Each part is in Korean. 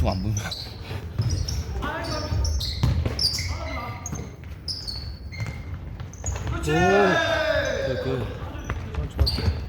좀안 보면 오. 그, 그 전 좋았어.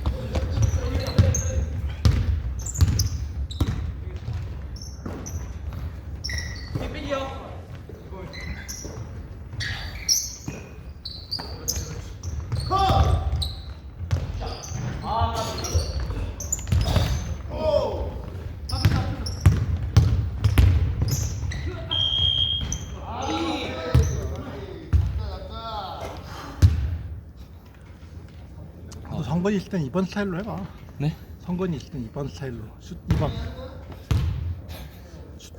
너 성건이 있을 땐 이번 스타일로 해봐. 네? 성건이 있을 땐 이번 스타일로 슛 2번.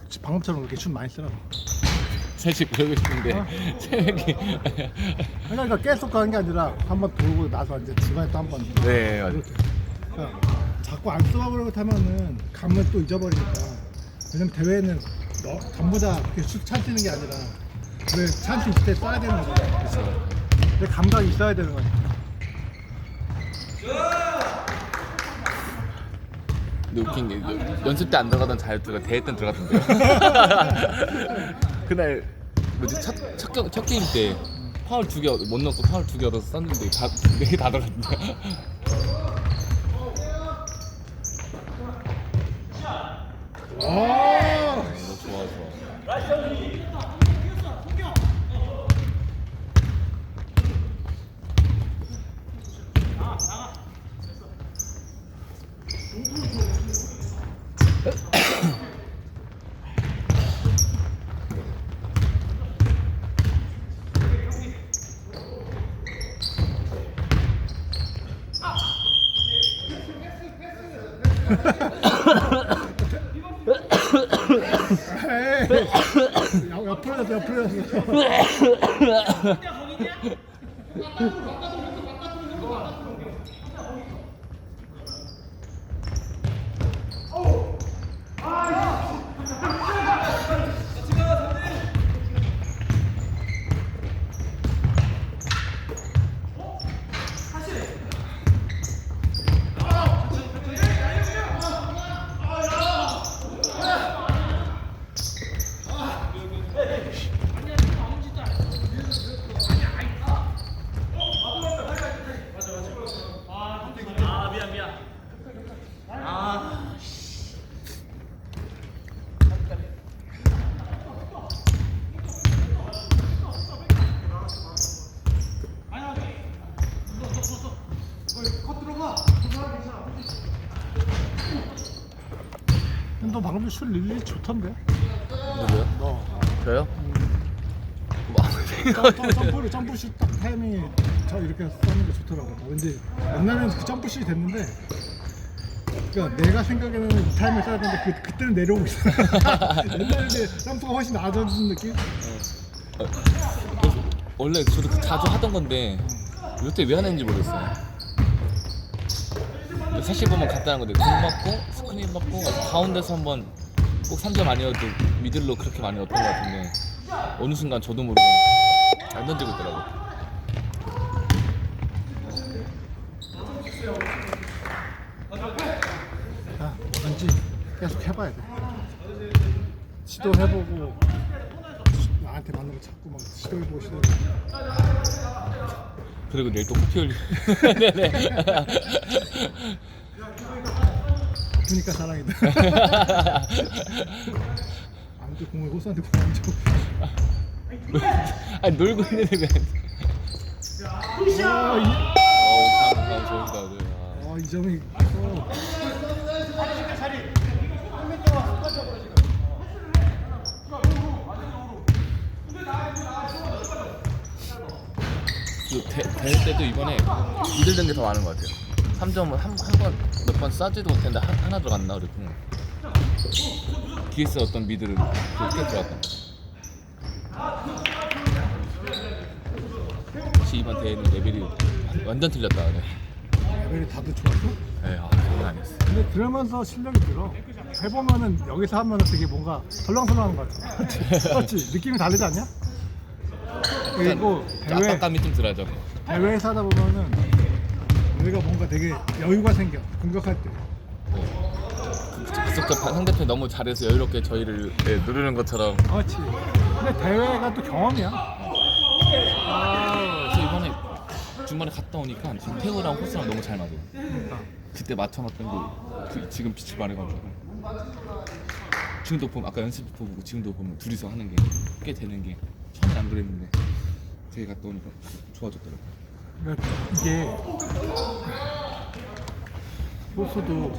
슛, 방금처럼 그렇게 슛 많이 쓰라고. 셋이 보고 싶은데 어? 새벽에 그러니까 계속 가는 게 아니라 한번 돌고 나서 이제 중간에 또 한 번. 네 맞아 이렇게. 그러니까 자꾸 안 쏘아버리고 타면은 감을 또 잊어버리니까. 왜냐면 대회는 너, 전부 다 그렇게 슛 찬치는 게 아니라 왜 찬스 있을 때 쏴야 되는 거잖아. 그렇죠 내 감각이 있어야 되는 거니까. 근데 웃긴 게 연- 연습 때 안 들어가던 자유투가 대회 때 들어갔던데요? 그날 뭐지? 첫, 첫, 경, 첫 게임 때 파울 두 개 못 넣고 파울 두 개 얻어서 썼는데 다네개다 들어갔는데 아, 옆- 옆으로 졌어, 옆으로 졌어. 너 방금 슛 릴리 좋던데? 누구요? 너. 저요? 생각 점- 점프를 점프슛 딱 타이밍이 저 이렇게 쏘는 게 좋더라고. 나 왠지 옛날에는 그 점프슛이 됐는데, 그러니까 내가 생각에는 이 타이밍 써야 되는데 그 그때는 내려오고 있어. 옛날에 이제 점프가 훨씬 나아졌는 느낌. 원래 저도 그 자주 하던 건데 요때 왜 하는지 모르겠어요. 근데 사실 보면 간단한 건데 공 맞고 스크린 맞고 가운데서 한번 꼭 3점 아니어도 미들로 그렇게 많이 얻던 것 같은데 어느 순간 저도 모르게 안 던지고 있더라고. 아, 뭐든지 계속 해봐야 돼. 시도해보고 나한테 맞는 거 찾고 막 시도해보고 시도해보고. 그리고 내일 또 코피 흘리. 네네. 그러니까 사랑이다. 아무튼 공을 호수한테 공안 줘. 아니 놀고 있는데 왜? 아, 이, 어우 참, 참 좋은다. 네. 아. 아, 이 점이. 그 대, 대회 때도 이번에 미들 든게 더 많은 것 같아요. 3점은 한한번몇 번 쏴지도 못했는데 하, 하나 들어갔나 그랬고 DS 어떤 미들을 그꽤 들어갔던. 혹시 이번 대회는 레벨이 완전 틀렸다. 네. 레벨이 다들 좋았어? 네, 아, 그건 아니었어. 근데 들으면서 실력이 들어. 해보면은 여기서 하면은 되게 뭔가 설렁설렁한 것 같아. 그렇지? 느낌이 다르지 않냐? 그리고 대회, 압박감이 좀 들어죠. 대회에서 하다 보면은 우리가 뭔가 되게 여유가 생겨. 공격할 때. 바- 상대편 이 너무 잘해서 여유롭게 저희를 네, 누르는 것처럼 그렇지. 근데 대회가 또 경험이야. 그래서 이번에 중간에 갔다 오니까 태우랑 호스랑 너무 잘 맞아요 그러니까. 그때 맞춰놨던 게 그- 지금 빛이 말해가지고 지금도 보면 아까 연습 보고 지금도 보면 둘이서 하는 게 꽤 되는 게 처음엔 안 그랬는데 저희 갔다 오니까 좋아졌더라고요 그러니까 이게 호수도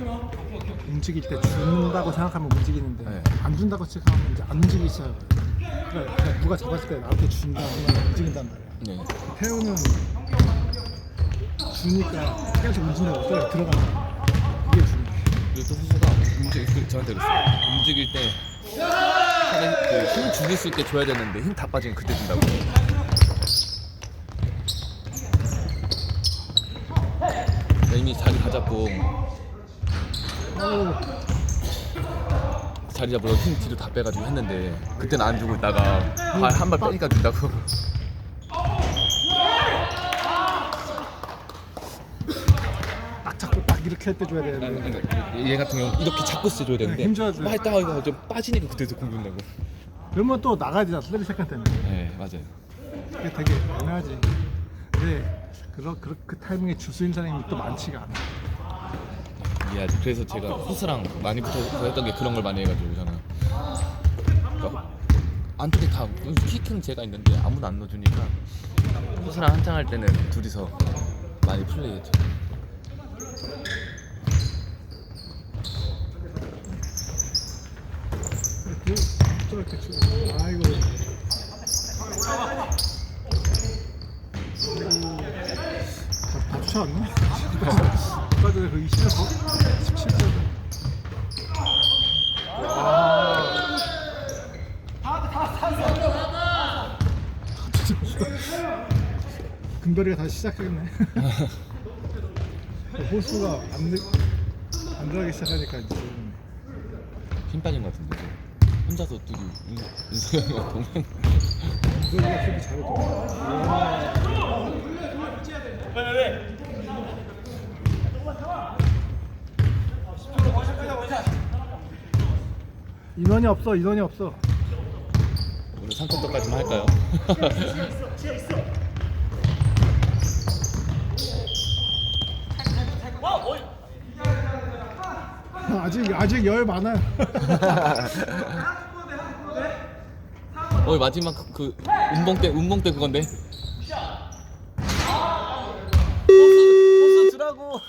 움직일 때 준다고 생각하면 움직이는데 네. 안 준다고 생각하면 이제 안 움직이기 시작해요. 그러니까 그냥 누가 잡았을 때 나한테 준다 하면 움직인단 말이야. 네. 태우는 주니까 계속 움직인다고 써 들어가는 거야. 이게 주는 거야. 그리고 또 호수가 움직일 그 저한테 그랬어요 움직일 때 차라리 그힘 주고 있을 때 줘야 되는데 힘 다 빠지면 그때 준다고 나 이미 자리 다 잡고. 자리 잡으러 힘 뒤로 다 빼가지고 했는데 그때는 안 주고 있다가 발한발 빼니까 준다고. 딱 잡고 딱 이렇게 할 때 줘야 되는데. 얘 같은 경우 이렇게 잡고 있어 줘야 되는데 네, 힘줘야 돼. 막 했다가 이거 좀 빠지니까 그때도 공 준다고. 그러면 또 나가야 되잖아. 세컨 때는. 네 맞아요. 그게 되게 애매하지. 근데 그런 그, 그 타이밍에 수 있는 사람이 또 많지가 않아. 이해하지 그래서 제가 호스랑 많이 붙어서 했던 게 그런 걸 많이 해가지고 저는. 그러니까 안쪽에 다 킥은 제가 있는데 아무도 안 넣어주니까 호스랑 한창 할 때는 둘이서 많이 플레이했죠. 그 저렇게 주 아이고. 다, 다 쫓아왔나? 아까 전에 그 20점 17점. 금별이가 다시 시작했네. 호수가 안, 들, 안 들어가기 시작하니까 이제 좀 힘 빠진 것 같은데 혼자서 뛰기 윤석이가 보면. 금별이가 수비 잘했죠 인원이 없어 인원이 없어. 오늘 3쿼터까지만 할까요? 아직 아직 열 많아요. 어 마지막 그, 그 운봉 때 운봉 때 그건데. 호스 호스 주라고